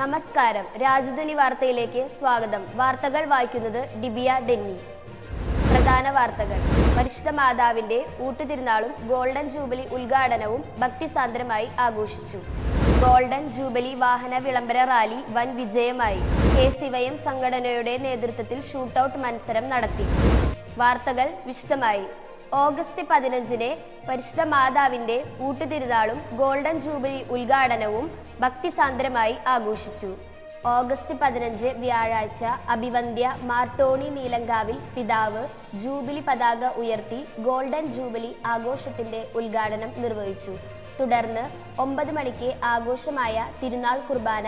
നമസ്കാരം. രാജധാനി വാർത്തയിലേക്ക് സ്വാഗതം. വാർത്തകൾ വായിക്കുന്നത് ഡിബിയ ഡെന്നി. പ്രധാന വാർത്തകൾ. പരിശുദ്ധ മാതാവിന്റെ ഊട്ടുതിരുനാളും ഗോൾഡൻ ജൂബിലി ഉദ്ഘാടനവും ഭക്തിസാന്ദ്രമായി ആഘോഷിച്ചു. ഗോൾഡൻ ജൂബിലി വാഹന വിളംബര റാലി വൻ വിജയമായി. കെ ശിവയും സംഘടനയുടെ നേതൃത്വത്തിൽ ഷൂട്ടൌട്ട് മത്സരം നടത്തി. വാർത്തകൾ വിശദമായി. ഓഗസ്റ്റ് പതിനഞ്ചിന് പരിശുദ്ധ മാതാവിന്റെ ഊട്ടുതിരുനാളും ഗോൾഡൻ ജൂബിലി ഉദ്ഘാടനവും ഭക്തിസാന്ദ്രമായി ആഘോഷിച്ചു. ഓഗസ്റ്റ് പതിനഞ്ച് വ്യാഴാഴ്ച അഭിവന്ധ്യ മാർട്ടോണി നീലങ്കാവിൽ പിതാവ് ജൂബിലി പതാക ഉയർത്തി ഗോൾഡൻ ജൂബിലി ആഘോഷത്തിന്റെ ഉദ്ഘാടനം നിർവഹിച്ചു. തുടർന്ന് ഒമ്പത് മണിക്ക് ആഘോഷമായ തിരുനാൾ കുർബാന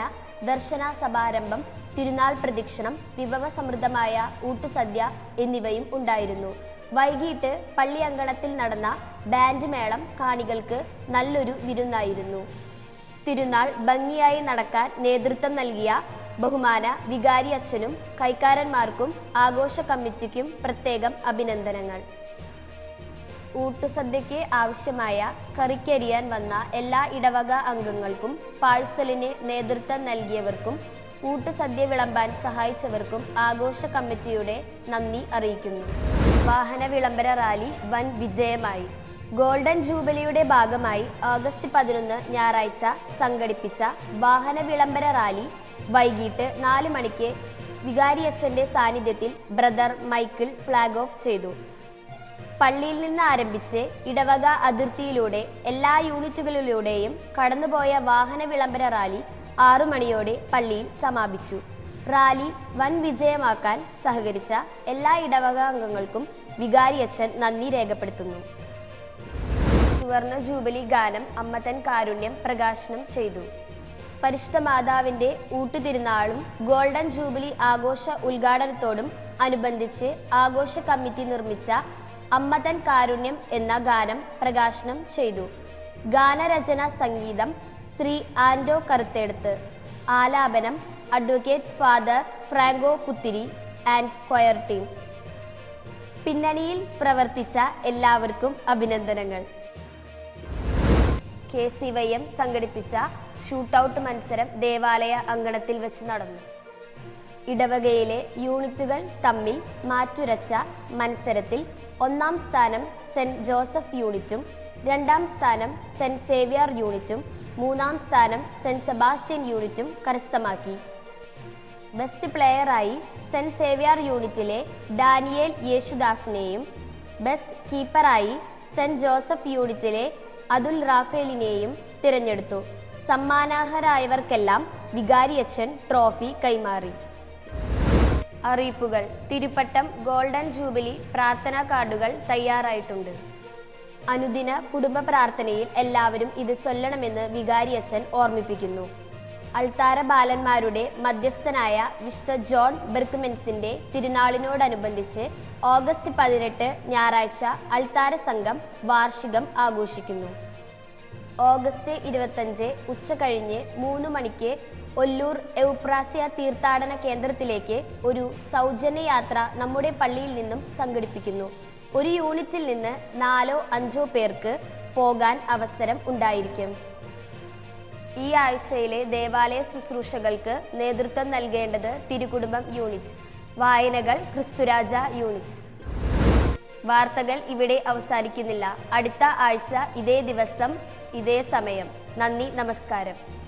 ദർശന സഭാരംഭം തിരുനാൾ പ്രദക്ഷിണം വിഭവസമൃദ്ധമായ ഊട്ടുസദ്യ എന്നിവയും ഉണ്ടായിരുന്നു. വൈകിട്ട് പള്ളി അങ്കണത്തിൽ നടന്ന ബാൻഡ് മേളം കാണികൾക്ക് നല്ലൊരു വിരുന്നായിരുന്നു. തിരുനാൾ ഭംഗിയായി നടക്കാൻ നേതൃത്വം നൽകിയ ബഹുമാന വികാരി അച്ഛനും കൈക്കാരന്മാർക്കും ആഘോഷ കമ്മിറ്റിക്കും പ്രത്യേകം അഭിനന്ദനങ്ങൾ. ഊട്ടുസദ്യയ്ക്ക് ആവശ്യമായ കറിക്കരിയാൻ വന്ന എല്ലാ ഇടവക അംഗങ്ങൾക്കും പാഴ്സലിന് നേതൃത്വം നൽകിയവർക്കും ഊട്ടുസദ്യ വിളമ്പാൻ സഹായിച്ചവർക്കും ആഘോഷ കമ്മിറ്റിയുടെ നന്ദി അറിയിക്കുന്നു. വാഹന വിളംബര റാലി വൻ വിജയമായി. ഗോൾഡൻ ജൂബിലിയുടെ ഭാഗമായി ഓഗസ്റ്റ് പതിനൊന്ന് ഞായറാഴ്ച സംഘടിപ്പിച്ച വാഹന വിളംബര റാലി വൈകിട്ട് നാല് മണിക്ക് വികാരിയച്ഛന്റെ സാന്നിധ്യത്തിൽ ബ്രദർ മൈക്കിൾ ഫ്ലാഗ് ഓഫ് ചെയ്തു. പള്ളിയിൽ നിന്ന് ആരംഭിച്ച് ഇടവക അതിർത്തിയിലൂടെ എല്ലാ യൂണിറ്റുകളിലൂടെയും കടന്നുപോയ വാഹന വിളംബര റാലി ആറു മണിയോടെ പള്ളിയിൽ സമാപിച്ചു. റാലി വൻ വിജയമാക്കാൻ സഹകരിച്ച എല്ലാ ഇടവക അംഗങ്ങൾക്കും വികാരിയച്ഛൻ നന്ദി രേഖപ്പെടുത്തുന്നു. സുവർണ ജൂബിലി ഗാനം അമ്മത്തൻ കാരുണ്യം പ്രകാശനം ചെയ്തു. പരിശുദ്ധ മാതാവിന്റെ ഊട്ടുതിരുനാളും ഗോൾഡൻ ജൂബിലി ആഘോഷ ഉദ്ഘാടനത്തോടും അനുബന്ധിച്ച് ആഘോഷ കമ്മിറ്റി നിർമ്മിച്ച അമ്മതൻ കാരുണ്യം എന്ന ഗാനം പ്രകാശനം ചെയ്തു. ഗാനരചന സംഗീതം ശ്രീ ആൻഡോ കറുത്തെടുത്ത്. ആലാപനം advocate father Franco Puthiri and choir team. പിന്നണിയിൽ പ്രവർത്തിച്ച എല്ലാവർക്കും അഭിനന്ദനങ്ങൾ. കെ സി വൈ എം സംഘടിപ്പിച്ച ഷൂട്ടൌട്ട് മത്സരം ദേവാലയ അങ്കണത്തിൽ വെച്ച് നടന്നു. ഇടവകയിലെ യൂണിറ്റുകൾ തമ്മിൽ മാറ്റുരച്ച മത്സരത്തിൽ ഒന്നാം സ്ഥാനം സെന്റ് ജോസഫ് യൂണിറ്റും രണ്ടാം സ്ഥാനം സെന്റ് സേവ്യർ യൂണിറ്റും മൂന്നാം സ്ഥാനം സെന്റ് സെബാസ്റ്റ്യൻ യൂണിറ്റും കരസ്ഥമാക്കി. ബെസ്റ്റ് പ്ലെയറായി സെന്റ് സേവ്യർ യൂണിറ്റിലെ ഡാനിയേൽ യേശുദാസിനെയും ബെസ്റ്റ് കീപ്പറായി സെന്റ് ജോസഫ് യൂണിറ്റിലെ അതുൽ റാഫേലിനെയും തിരഞ്ഞെടുത്തു. സമ്മാനാർഹരായവർക്കെല്ലാം വികാരിയച്ഛൻ ട്രോഫി കൈമാറി. അറിയിപ്പുകൾ തിരുപ്പട്ടം ഗോൾഡൻ ജൂബിലി പ്രാർത്ഥനാ കാർഡുകൾ തയ്യാറായിട്ടുണ്ട്. അനുദിന കുടുംബ പ്രാർത്ഥനയിൽ എല്ലാവരും ഇത് ചൊല്ലണമെന്ന് വികാരി വികാരിയച്ഛൻ ഓർമ്മിപ്പിക്കുന്നു. അൾത്താര ബാലന്മാരുടെ മധ്യസ്ഥനായ വിശുദ്ധ ജോൺ ബെർക്ക്മെൻസിന്റെ തിരുനാളിനോടനുബന്ധിച്ച് ഓഗസ്റ്റ് പതിനെട്ട് ഞായറാഴ്ച അൾത്താര സംഘം വാർഷികം ആഘോഷിക്കുന്നു. ഓഗസ്റ്റ് ഇരുപത്തഞ്ച് ഉച്ച കഴിഞ്ഞ് മൂന്ന് മണിക്ക് ഒല്ലൂർ എവുപ്രാസ്യ തീർത്ഥാടന കേന്ദ്രത്തിലേക്ക് ഒരു സൗജന്യ യാത്ര നമ്മുടെ പള്ളിയിൽ നിന്നും സംഘടിപ്പിക്കുന്നു. ഒരു യൂണിറ്റിൽ നിന്ന് നാലോ അഞ്ചോ പേർക്ക് പോകാൻ അവസരം ഉണ്ടായിരിക്കും. ഈ ആഴ്ചയിലെ ദേവാലയ ശുശ്രൂഷകൾക്ക് നേതൃത്വം നൽകേണ്ടത് തിരുകുടുംബം യൂണിറ്റ് വായനകൾ ക്രിസ്തുരാജ യൂണിറ്റ്. വാർത്തകൾ ഇവിടെ അവസാനിക്കുന്നില്ല. അടുത്ത ആഴ്ച ഇതേ ദിവസം ഇതേ സമയം. നന്ദി നമസ്കാരം.